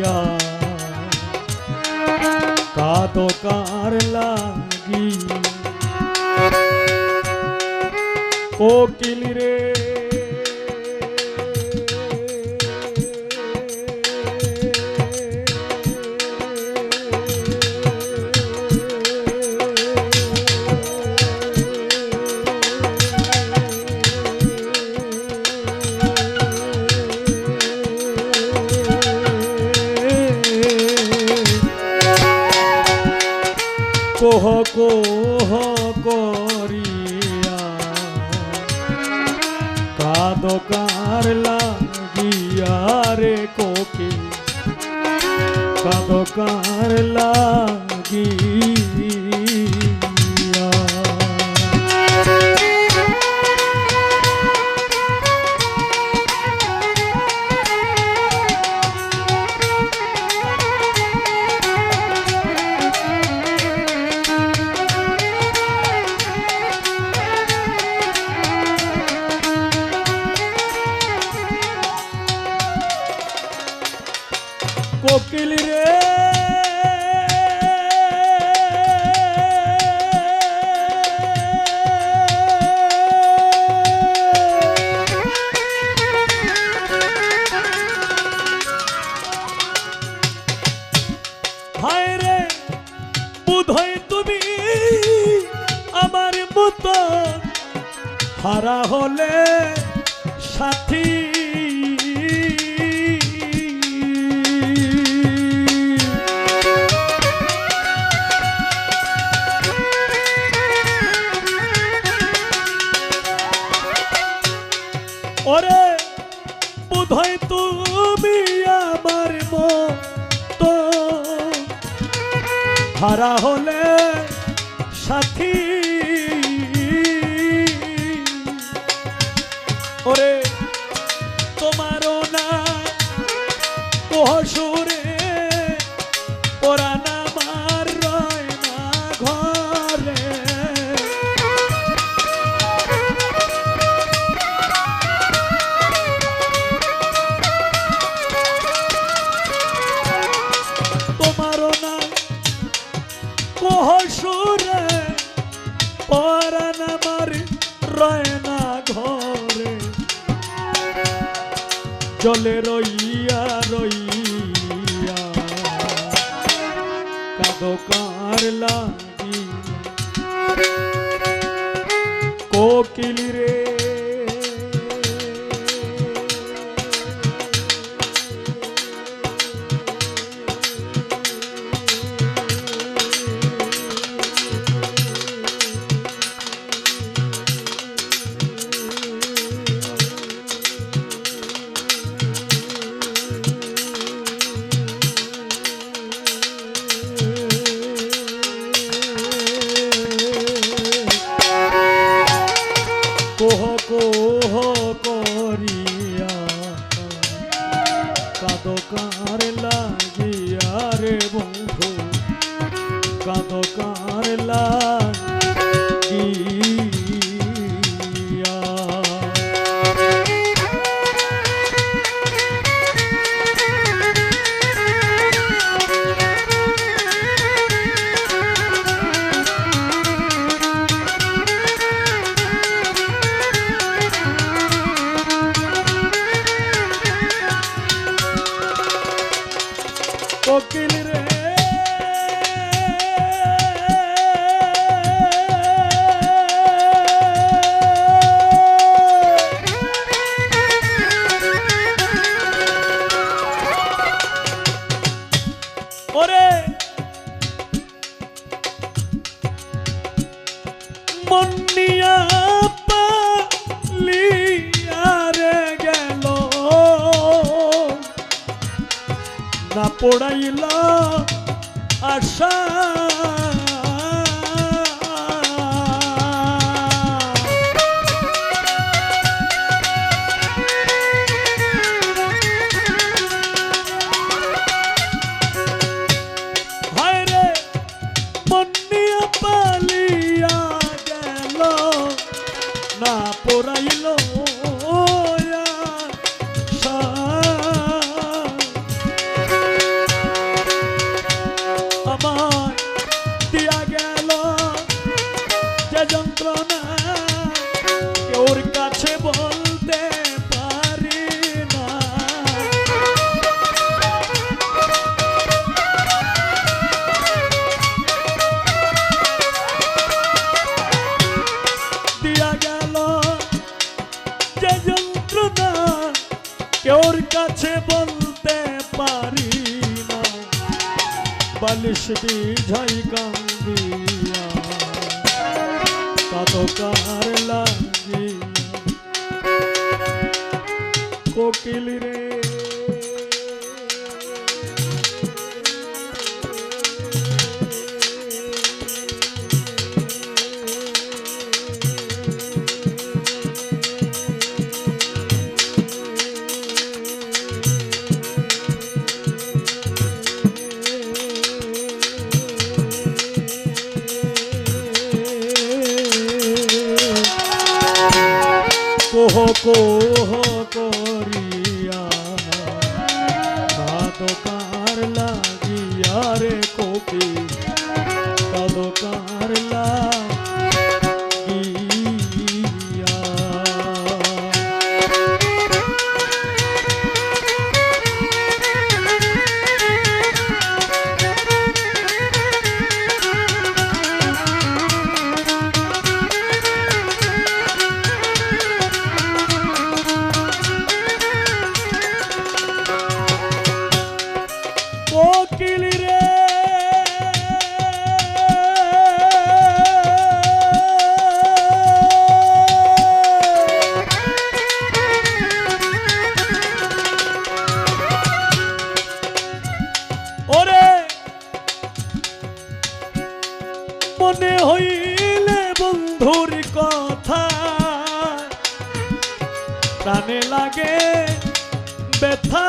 যায়ুরিয়া কাদো কার লাগি কোকিল রে কোহ কাদো কার লাগিয়া রে কোকে। কাঁদকার কার লাগিয়া কোকিল রে। হায় রে বুধই তুমি আমার মতো। হারা হলে সাথী হারা জলে রইয়া রইয়া। কাদো কার ওরে পড়াইল আশা। পালিয়া গেল না পড়াইল। কাছে বলতে পারি না। বালিশ বিঝাই কান্দিয়া কত কার লাগি কোকিল কো লাগে ব্যথা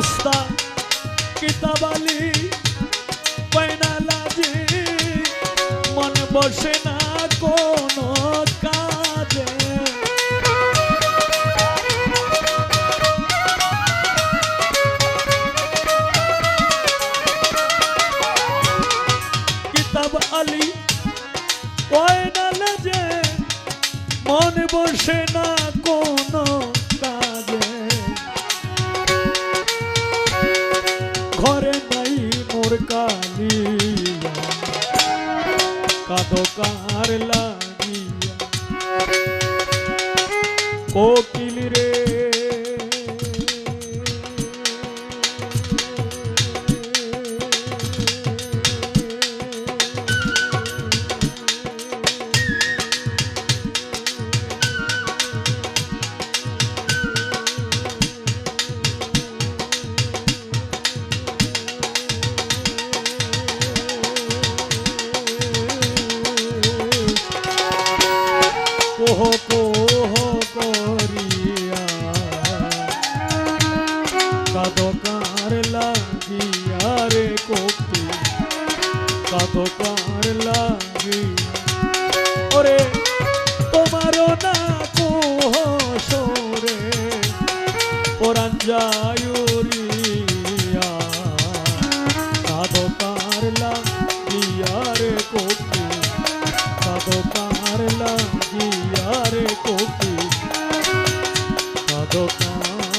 উস্তা কিতাব আলী পয়নালাজি মন বসে না ঘরে নাই মোর কালিয়া। কাদো কার লাগিয়া। কোকি